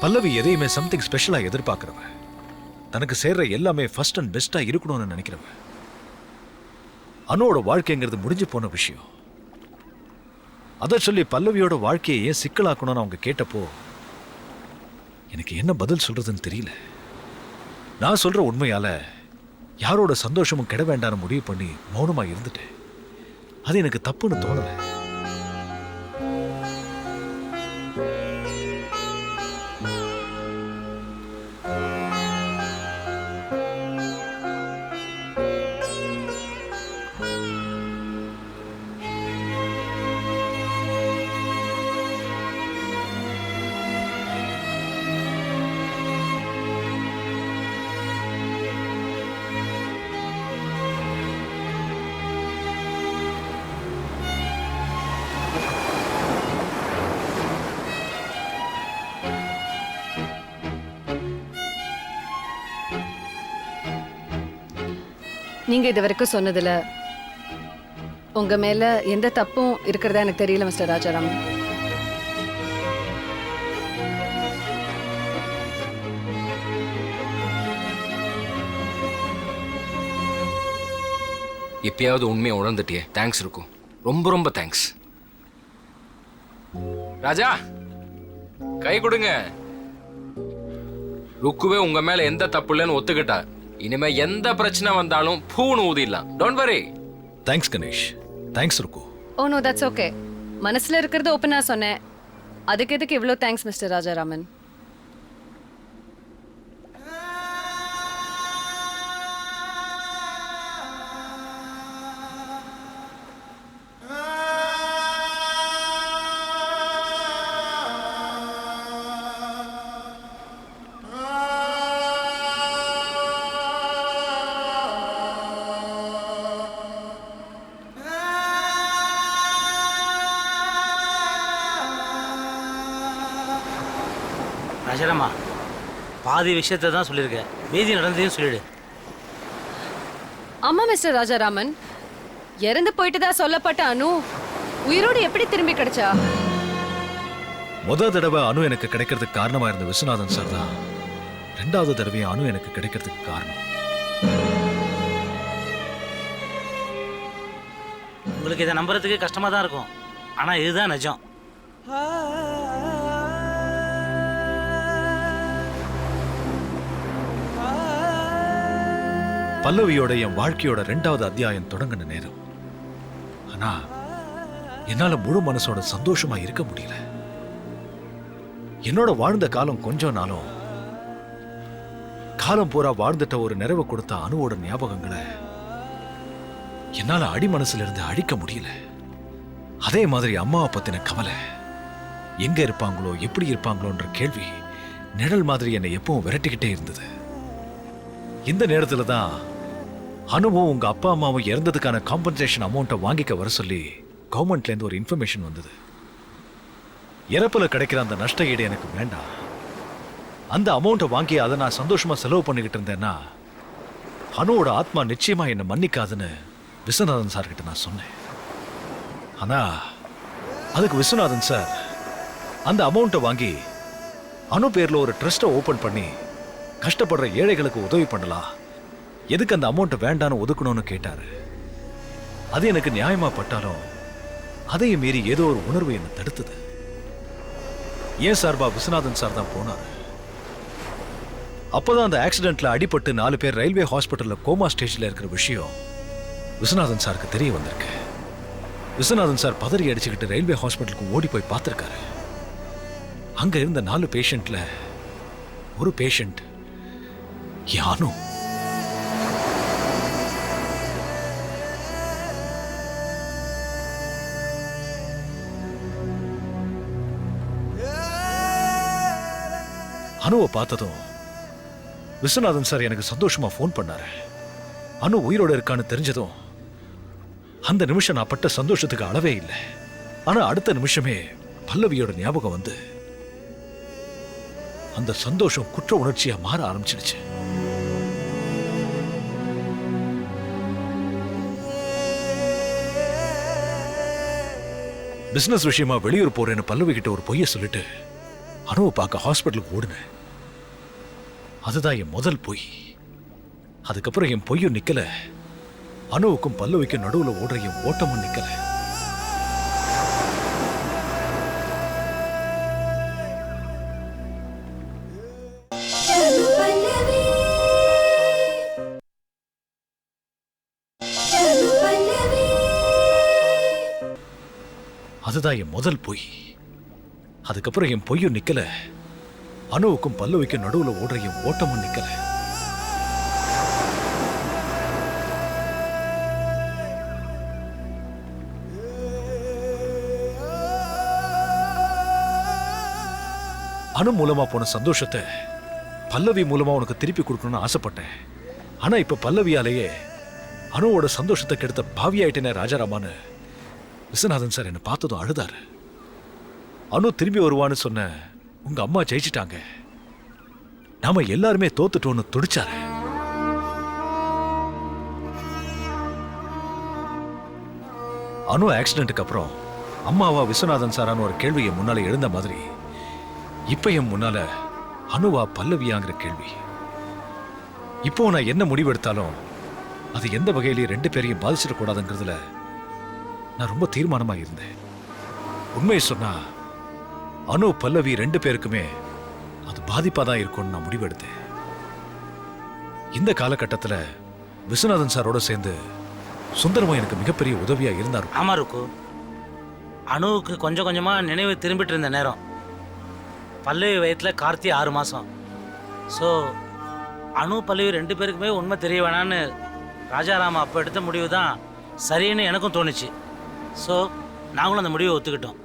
பல்லவி எதையுமே சம்திங் ஸ்பெஷலா எதிர்பார்க்குறவ. தனக்கு சேர்ற எல்லாமே ஃபர்ஸ்ட் அண்ட் பெஸ்டா இருக்கணும்னு நினைக்கிறவ. அனுவோட வாழ்க்கைங்கிறது முடிஞ்சு போன விஷயம். அதை சொல்லி பல்லவியோட வாழ்க்கையை ஏன் சிக்கலாக்கணும்னு அவங்க கேட்டப்போ எனக்கு என்ன பதில் சொல்றதுன்னு தெரியல. நான் சொல்ற உண்மையால யாரோட சந்தோஷமும் கெட வேண்டாம்னு முடிவு பண்ணி மௌனமா இருந்துட்டேன். அது எனக்கு தப்புன்னு தோணலை. நீங்க இது வரைக்கும் சொன்னதுல உங்க மேல எந்த தப்பும் இருக்கிறதா எனக்கு தெரியல மிஸ்டர் ராஜாராம். எப்பயாவது உண்மையை உணர்ந்துட்டியே. தேங்க்ஸ் இருக்கும். ரொம்ப ரொம்ப தேங்க்ஸ் ராஜா கை கொடுங்க. ருக்குவே உங்க மேல எந்த தப்பு இல்லைன்னு ஒத்துக்கிட்டா. இனிமே எந்த பிரச்சனை வந்தாலும் பூன்னு ஊதிடலாம். Don't worry thanks Ganesh thanks Rukku oh no that's okay மனசுல இருக்கிறது ஓப்பனா சொன்னேன். அதுக்கு எதுக்கு இவ்வளோ தேங்க்ஸ் மிஸ்டர் ராஜாராமன்? ராஜாராமா பாதி விஷயத்தை தான் சொல்லியிருக்கேன். மீதி நடந்ததையும் சொல்லிடு. ஆமா மிஸ்டர் ராஜாராமன். இறந்து போயிட்டு தான் சொல்லப்பட்ட அனு உயிரோடு எப்படி திரும்பி கிடைச்சா? முத தடவை அணு எனக்கு கிடைக்கிறதுக்கு காரணமா இருந்த விஸ்வநாதன் சார் தான். ரெண்டாவது தடவையும் அணு எனக்கு கிடைக்கிறதுக்கு காரணம். உங்களுக்கு இதை நம்புறதுக்கு கஷ்டமாக தான் இருக்கும். ஆனால் இதுதான் நிஜம். பல்லவியோட என் வாழ்க்கையோட ரெண்டாவது அத்தியாயம் தொடங்கின நேரம். ஆனா என்னால முழு மனசோட சந்தோஷமா இருக்க முடியல. என்னோட வாழ்ந்த காலம் கொஞ்ச நாளும் காலம் பூரா வாழ்ந்துட்ட ஒரு நிறைவு கொடுத்த அணுவோட ஞாபகங்களை என்னால அடி மனசுல இருந்து அழிக்க முடியல. அதே மாதிரி அம்மாவை பத்தின கவலை எங்க இருப்பாங்களோ எப்படி இருப்பாங்களோன்ற கேள்வி நிழல் மாதிரி என்னை எப்பவும் விரட்டிக்கிட்டே இருந்தது. இந்த நேரத்துல தான் அனுவும் உங்க அப்பா அம்மாவும் இறந்ததுக்கான காம்பன்சேஷன் அமௌண்ட்டை வாங்கிக்க வர சொல்லி கவர்மெண்ட்ல இருந்து ஒரு இன்ஃபர்மேஷன் வந்தது. இறப்புல கிடைக்கிற அந்த நஷ்ட ஈடு எனக்கு வேண்டாம். அந்த அமௌண்ட்டை வாங்கி அதை நான் சந்தோஷமா செலவு பண்ணிக்கிட்டு இருந்தேன்னா அனுவோட ஆத்மா நிச்சயமா என்னை மன்னிக்காதுன்னு விஸ்வநாதன் சார் கிட்ட நான் சொன்னேன். ஆனா அதுக்கு விஸ்வநாதன் சார் அந்த அமௌண்ட்டை வாங்கி அனு பேர்ல ஒரு ட்ரஸ்ட்டை ஓபன் பண்ணி கஷ்டப்படுற ஏழைகளுக்கு உதவி பண்ணலாம். எதுக்கு அந்த அமௌண்ட்டை வேண்டான்னு ஒதுக்கணும்னு கேட்டாரு. அது எனக்கு நியாயமா பட்டாலும் அதையும் மீறி ஏதோ ஒரு உணர்வு என்னை தடுத்தது. ஏன் சார்பா விஸ்வநாதன் சார் தான் போனாரு? அப்போதான் அந்த ஆக்சிடென்ட்ல அடிபட்டு நாலு பேர் ரயில்வே ஹாஸ்பிட்டல்ல கோமா ஸ்டேஜில் இருக்கிற விஷயம் விஸ்வநாதன் சாருக்கு தெரிய வந்திருக்கு. விஸ்வநாதன் சார் பதறி அடிச்சுக்கிட்டு ரயில்வே ஹாஸ்பிட்டலுக்கு ஓடி போய் பார்த்துருக்காரு. அங்க இருந்த நாலு பேஷண்ட்ல ஒரு பேஷண்ட் யானோ அனுவை பார்த்ததும் விஸ்வநாதன் சார் எனக்கு சந்தோஷமா ஃபோன் பண்ணாரு. அனு உயிரோட இருக்கான்னு தெரிஞ்சதும் அந்த நிமிஷம் நான் பட்ட சந்தோஷத்துக்கு அளவே இல்லை. ஆனா அடுத்த நிமிஷமே பல்லவியோட ஞாபகம் வந்து அந்த சந்தோஷம் குற்ற உணர்ச்சியா மாற ஆரம்பிச்சிடுச்சு. பிசினஸ் விஷயமா வெளியூர் போறேன்னு பல்லவி கிட்ட ஒரு பொய்ய சொல்லிட்டு அனுவை பார்க்க ஹாஸ்பிட்டலுக்கு ஓடினேன். அதுதான் என் முதல் பொய். அதுக்கப்புறம் என் பொய்யும் நிக்கல. அனுவுக்கும் பல்லவிக்கும் நடுவில் ஓடுற என் ஓட்டமும் நிக்கல. அதுதான் என் முதல் பொய். அதுக்கப்புறம் என் பொய்யும் நிக்கல. அணுவுக்கும் பல்லவிக்கும் நடுவுல ஓடுற என் ஓட்டமும் நிக்கல. அனு மூலமா போன சந்தோஷத்தை பல்லவி மூலமா உனக்கு திருப்பி கொடுக்கணும்னு ஆசைப்பட்டேன். ஆனா இப்ப பல்லவியாலேயே அனுவோட சந்தோஷத்தை கெடுத்த பாவியாயிட்டேனே ராஜாராமான்னு விஸ்வநாதன் சார் என்னை பார்த்ததும் அழுதாரு. அனு திரும்பி வருவான்னு சொன்ன உங்க அம்மா ஜெயிச்சிட்டாங்க. நாம எல்லாருமே தோத்துட்டோன்னு துடிச்சாரு. அனு ஆக்சிடென்ட்டுக்கு அப்புறம் அம்மாவா விஸ்வநாதன் சாரான ஒரு கேள்வி என் முன்னால எழுந்த மாதிரி இப்ப என் முன்னால அனுவா பல்லவியாங்கிற கேள்வி. இப்போ நான் என்ன முடிவெடுத்தாலும் அது எந்த வகையிலையும் ரெண்டு பேரையும் பாதிச்சிடக்கூடாதுங்கிறதுல நான் ரொம்ப தீர்மானமாக இருந்தேன். உண்மையை சொன்னா அனு பல்லவி ரெண்டு பேருக்குமே அது பாதிப்பாக தான் இருக்கும்னு நான் முடிவெடுத்தேன். இந்த காலகட்டத்தில் விஸ்வநாதன் சாரோட சேர்ந்து சுந்தரமா எனக்கு மிகப்பெரிய உதவியாக இருந்தார். ஆமா ருக்கு. அணுவுக்கு கொஞ்சம் கொஞ்சமாக நினைவு திரும்பிட்டு இருந்த நேரம். பல்லவி வயத்தில் கார்த்தி ஆறு மாதம் ஸோ அணு பல்லவி ரெண்டு பேருக்குமே உண்மை தெரிய வேணான்னு ராஜாராம் அப்போ எடுத்த முடிவு தான் சரின்னு எனக்கும் தோணுச்சு. ஸோ நாங்களும் அந்த முடிவை ஒத்துக்கிட்டோம்.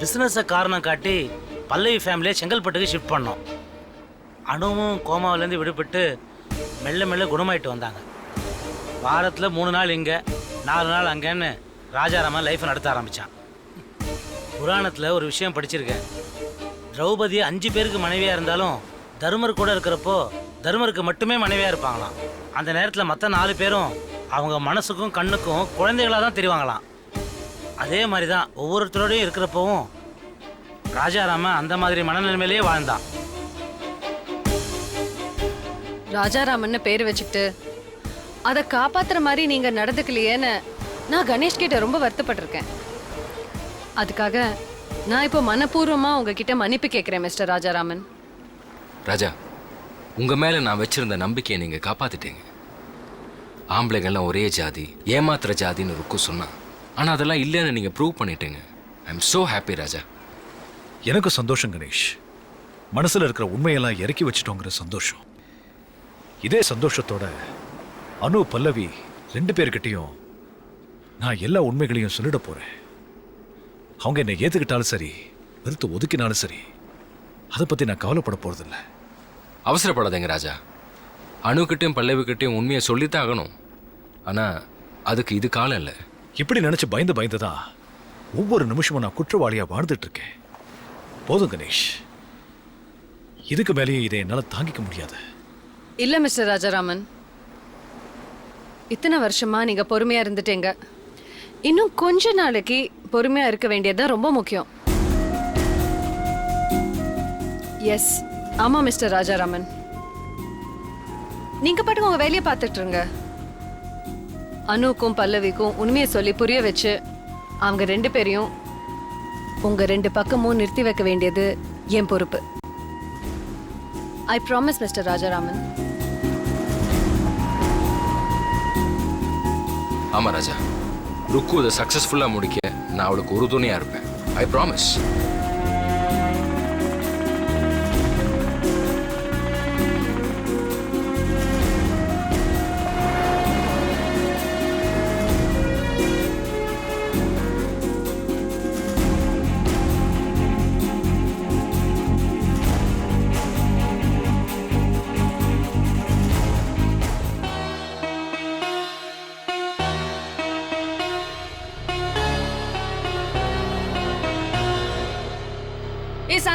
பிஸ்னஸை காரணம் காட்டி பல்லவி ஃபேமிலியை செங்கல்பட்டுக்கு ஷிஃப்ட் பண்ணோம். அணுவும் கோமாவிலேருந்து விடுபட்டு மெல்ல மெல்ல குணமாயிட்டு வந்தாங்க. வாரத்தில் மூணு நாள் இங்கே நாலு நாள் அங்கேன்னு ராஜாராமன் லைஃப்பை நடத்த ஆரம்பித்தான் புராணத்தில் ஒரு விஷயம் படிச்சிருக்கேன். திரௌபதி அஞ்சு பேருக்கு மனைவியாக இருந்தாலும் தருமர் கூட இருக்கிறப்போ தருமருக்கு மட்டுமே மனைவியாக இருப்பாங்களாம். அந்த நேரத்தில் மற்ற நாலு பேரும் அவங்க மனசுக்கும் கண்ணுக்கும் குழந்தைகளாக தான் தெரிவாங்களாம். அதே மாதிரி தான் ஒவ்வொருத்தரோடையும் இருக்கிறப்பவும் ராஜாராமன் அந்த மாதிரி மனநிலைமையிலேயே வாழ்ந்தான். ராஜாராமன்னு பேர் வச்சுக்கிட்டு அதை காப்பாத்துற மாதிரி நீங்க நடந்துக்கலையேன்னு நான் கணேஷ் கிட்ட ரொம்ப வருத்தப்பட்டிருக்கேன். அதுக்காக நான் இப்போ மனப்பூர்வமா உங்ககிட்ட மன்னிப்பு கேட்கிறேன் மிஸ்டர் ராஜாராமன். ராஜா உங்க மேல நான் வச்சிருந்த நம்பிக்கையை நீங்க காப்பாத்திட்டீங்க. ஆம்பளைங்கெல்லாம் ஒரே ஜாதி ஏமாத்துற ஜாதின்னு ருக்கு சொன்னா ஆனா அதெல்லாம் இல்லைன்னு நீங்க ப்ரூவ் பண்ணிட்டீங்க. I am so happy Raja. எனக்கு சந்தோஷம் கணேஷ். மனசுல இருக்கிற உண்மையெல்லாம் இறக்கி வச்சிட்டோங்கிற சந்தோஷம். இதே சந்தோஷத்தோட அனு பல்லவி ரெண்டு பேர்கிட்டயும் நான் எல்லா உண்மைகளையும் சொல்லிட போறேன். அவங்க என்னை ஏத்துக்கிட்டாலும் சரி வெறுத்து ஒதுக்கினாலும் சரி அதை பத்தி நான் கவலைப்பட போறதில்ல. அவசரப்படாதீங்க ராஜா. அணுக்கிட்டையும் பல்லவிக்கிட்டையும் உண்மையை சொல்லித்தான் ஆகணும். ஆனா அதுக்கு இது காலம் இல்லை. இப்படி நினைச்சு பயந்து பயந்துதான் ஒவ்வொரு நிமிஷமும் நான் குற்றவாளியா வாழ்ந்துட்டு இருக்கேன் போதும் கணேஷ். இதுக்கு மேலேயே இதை என்னால் தாங்கிக்க முடியாது. இல்லை மிஸ்டர் ராஜாராமன். இத்தனை வருஷமா நீங்க பொறுமையா இருந்துட்டீங்க. இன்னும் கொஞ்ச நாளைக்கு பொறுமையா இருக்க வேண்டியதுதான் ரொம்ப முக்கியம். எஸ் ஆமா மிஸ்டர் ராஜாராமன். நீங்க பாட்டுக்கு உங்க வேலையை பார்த்துட்டு இருங்க. அனுக்கும் பல்லவிக்கும் உண்மையை சொல்லி புரிய வச்சு அவங்க ரெண்டு பேரையும் உங்க ரெண்டு பக்கமும் நிறுத்தி வைக்க வேண்டியது என் பொறுப்பு. I promise mister Rajaraman. ஆமா ராஜா. ருக்கு இதை சக்ஸஸ்ஃபுல்லாக முடிக்க நான் அவளுக்கு உறுதுணையா இருப்பேன். ஐ ப்ராமிஸ்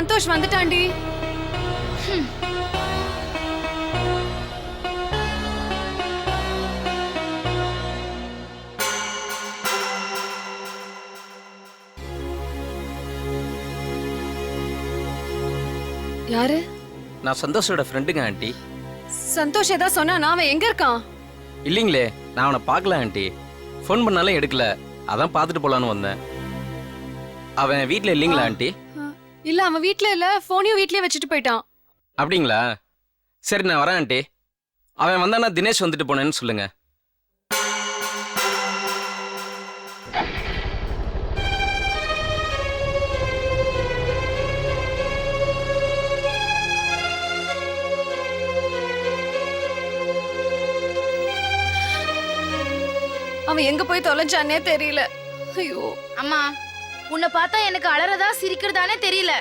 சந்தோஷ் வந்துட்டாண்டி யாரு? நான் சந்தோஷோட ஃப்ரெண்டுங்க ஆண்டி. சந்தோஷ் ஏதாவது சொன்னா நான் அவன் எங்க இருக்கான்? இல்லைங்களே நான் அவனை பார்க்கல ஆண்டி. ஃபோன் பண்ணாலும் எடுக்கல. அதான் பார்த்துட்டு போலான்னு வந்தேன். அவன் வீட்டில் இல்லைங்களா ஆண்டி? இல்ல அவன் வீட்ல இல்ல போனையும் வீட்லயே வச்சுட்டு போயிட்டான். அப்படிங்களா? சரி நான் வரேன் ஆண்டி. அவன் வந்தானா தினேஷ் வந்துட்டு போனேன்னு சொல்லுங்க. அவன் எங்க போய் தொலைஞ்சானே தெரியல. ஐயோ. அம்மா உன்னை பார்த்தா எனக்கு அலறதா சிரிக்கிறதானே தெரியல.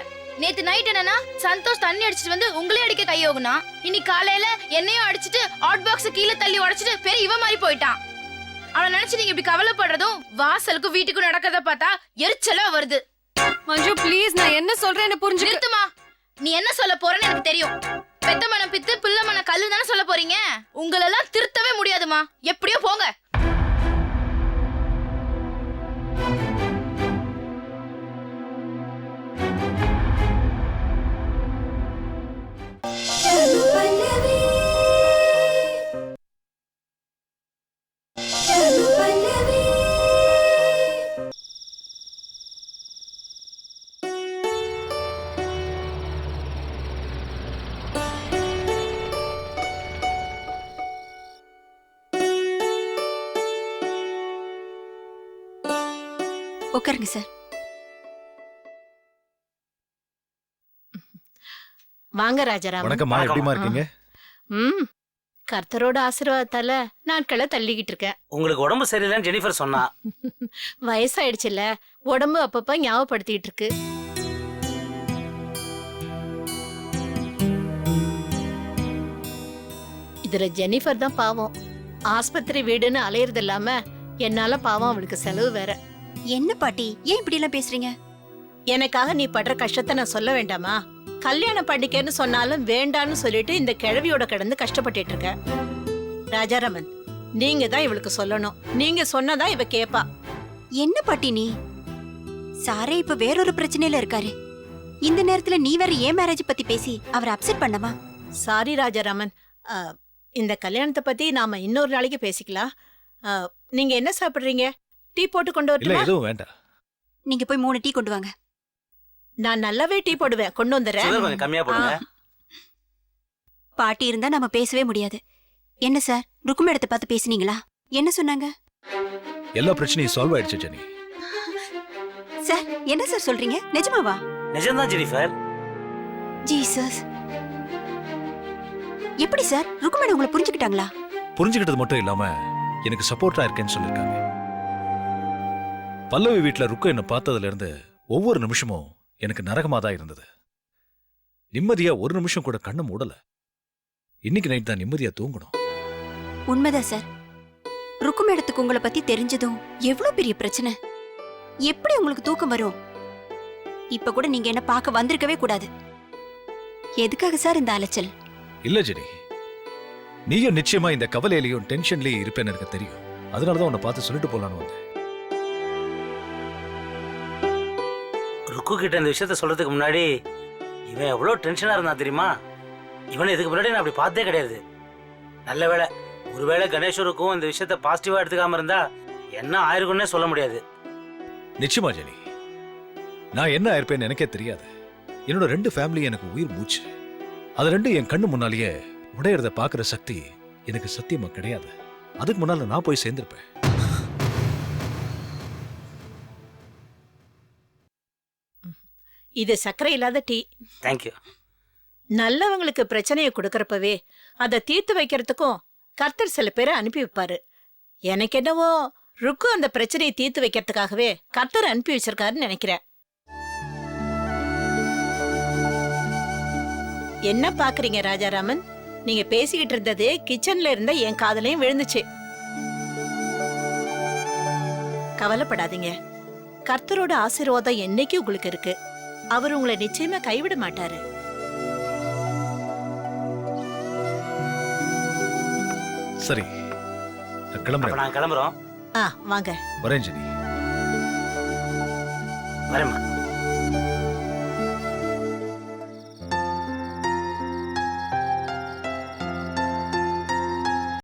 நேத்து நைட் என்னன்னா சந்தோஷ் தண்ணி அடிச்சிட்டு வந்து உங்களே அடிக்க கையோகுனா இன்னைக்கு காலையில என்னையும் அடிச்சிட்டு ஹாட் பாக்ஸ் கீழே தள்ளி உடைச்சிட்டு பெரிய இவ மாதிரி போயிட்டான். அவனை நினைச்சு நீங்க இப்படி கவலைப்படுறதும் வாசலுக்கும் வீட்டுக்கும் நடக்கிறத பார்த்தா எரிச்சலா வருது. மஞ்சு ப்ளீஸ் நான் என்ன சொல்றேன்னு புரிஞ்சுக்க நிறுத்துமா. நீ என்ன சொல்ல போறேன்னு எனக்கு தெரியும். பெத்த மனம் பித்து பிள்ளை மன கல்லு தானே சொல்ல போறீங்க? உங்களெல்லாம் திருத்தவே முடியாதுமா. எப்படியோ போங்க. உட்காருங்க சார். வாங்க ராஜாராம். வணக்கம்மா. எப்படிமா இருக்கீங்க? ம். கர்த்தரோட ஆசீர்வாதத்தால நாட்களை தள்ளிக்கிட்டு இருக்கேன். உங்களுக்கு உடம்பு சரியில்லைன்னு ஜெனிஃபர் சொன்னா. வயசாயிடுச்சுல்ல. உடம்பு அப்பப்ப ஞாபகப்படுத்திட்டு இருக்கு. இதுல ஜெனிஃபர் தான் பாவம். ஆஸ்பத்திரி வீடுன்னு அலையறது இல்லாம என்னால பாவம் அவளுக்கு செலவு வேற. என்ன பாட்டி? ஏன் இப்படி எல்லாம் பேசுறீங்க? எனக்காக நீ படுற கஷ்டத்தை நான் சொல்ல வேண்டாமா? கல்யாணம் பண்ணிக்கன்னு சொன்னாலும் வேண்டான்னு சொல்லிட்டு இந்த கிழவியோட கிடந்து கஷ்டப்பட்டுட்டு இருக்க. ராஜாராமன் நீங்க தான் இவளுக்கு சொல்லணும். நீங்க சொன்னதான் இவ கேப்பா. என்ன பாட்டி நீ? சாரே இப்ப வேறொரு பிரச்சனையில இருக்காரு. இந்த நேரத்துல நீ வேற ஏன் மேரேஜ் பத்தி பேசி அவரை அப்செட் பண்ணவா? சாரி ராஜாராமன். ஆ, இந்த கல்யாணத்தை பத்தி நாம இன்னொரு நாளைக்கு பேசிக்கலாம். ஆ, நீங்க என்ன சாப்பிடுறீங்க? டீ போட்டு கொண்டு இல்ல வரட்டுமா எதுவும் வேண்டாம். நீங்க போய் மூணு டீ கொண்டு வாங்க. நான் நல்லாவே டீ போடுவேன். கொண்டு சுகர் கொஞ்சம் வந்துடுறேன் கம்மியா போடுங்க. பாட்டி இருந்தா நம்ம பேசவே முடியாது. என்ன சார்? ருக்கு மேடத்தை பார்த்து பேசுனீங்களா? என்ன சொன்னாங்க? எல்லா பிரச்சனையும் சால்வ் ஆயிடுச்சு ஜெனி. சார் என்ன சார் சொல்றீங்க? நிஜமாவா? நிஜம்தான் ஜெனிஃபர் ஜீசஸ். எப்படி சார்? ருக்கு மேடம் உங்களை புரிஞ்சுக்கிட்டாங்களா? புரிஞ்சுக்கிட்டது மட்டும் இல்லாம எனக்கு சப்போர்ட்டா இருக்கேன்னு சொல்லிருக்காங்க. பல்லவி வீட்ல ருக்கு என்ன பார்த்ததுல இருந்து ஒவ்வொரு நிமிஷமும் எனக்கு நரகமா தான் இருந்தது. நிம்மதியா ஒரு நிமிஷம் கூட கண்ணு மூடல. இன்னைக்கு நைட் தான் நிம்மதியா தூங்கணும். உண்மைதான் சார். ருக்கு மேடத்துக்கு உங்களை பத்தி தெரிஞ்சதும் எவ்வளவு பெரிய பிரச்சனை. எப்படி உங்களுக்கு தூக்கம் வரும்? இப்ப கூட நீங்க என்ன பார்க்க வந்திருக்கவே கூடாது. எதுக்காக சார் இந்த அலைச்சல்? இல்ல ஜெனி. நீயும் நிச்சயமா இந்த கவலையிலையும் டென்ஷன்லயும் இருப்பேன்னு எனக்கு தெரியும். அதனாலதான் உன்னை பார்த்து சொல்லிட்டு போலான்னு வந்தேன். ருக்கு கிட்ட இந்த விஷயத்த சொல்றதுக்கு முன்னாடி இவன் எவ்வளோ டென்ஷனா இருந்தான் தெரியுமா? இவனை இதுக்கு முன்னாடி நான் அப்படி பார்த்தே கிடையாது. நல்ல வேளை ஒருவேளை கணேஸ்வருக்கும் இந்த விஷயத்த பாசிட்டிவா எடுத்துக்காம இருந்தா என்ன ஆயிருக்கும்னே சொல்ல முடியாது. நிச்சயமா ஜெனி. நான் என்ன ஆயிருப்பேன்னு எனக்கே தெரியாது. என்னோட ரெண்டு ஃபேமிலி எனக்கு உயிர் மூச்சு. அது ரெண்டும் என் கண்ணு முன்னாலேயே உடையிறத பாக்குற சக்தி எனக்கு சத்தியமா கிடையாது. அதுக்கு முன்னால நான் போய் சேர்ந்திருப்பேன். இது சர்க்கரை இல்லாத டீ. தேங்க்யூ நல்லவங்களுக்கு பிரச்சனையை கொடுக்கறப்பவே அதை தீர்த்து வைக்கிறதுக்கும் கர்த்தர் சில பேரை அனுப்பி வைப்பாரு. எனக்கு என்னவோ ருக்கு அந்த பிரச்சனையை தீர்த்து வைக்கிறதுக்காகவே கர்த்தர் அனுப்பி வச்சிருக்காருன்னு நினைக்கிறேன். என்ன பாக்குறீங்க ராஜாராமன்? நீங்க பேசிக்கிட்டு இருந்தது கிச்சன்ல இருந்த என் காதலையும் விழுந்துச்சு. கவலைப்படாதீங்க. கர்த்தரோட ஆசீர்வாதம் என்னைக்கு உங்களுக்கு இருக்கு? அவர் உங்களை நிச்சயமா கைவிட மாட்டாரு. சரி நான் அப்ப கிளம்புறேன் நான் கிளம்புறோம். ஆ வாங்க. வரேன் ஜெனி. வரேம்மா.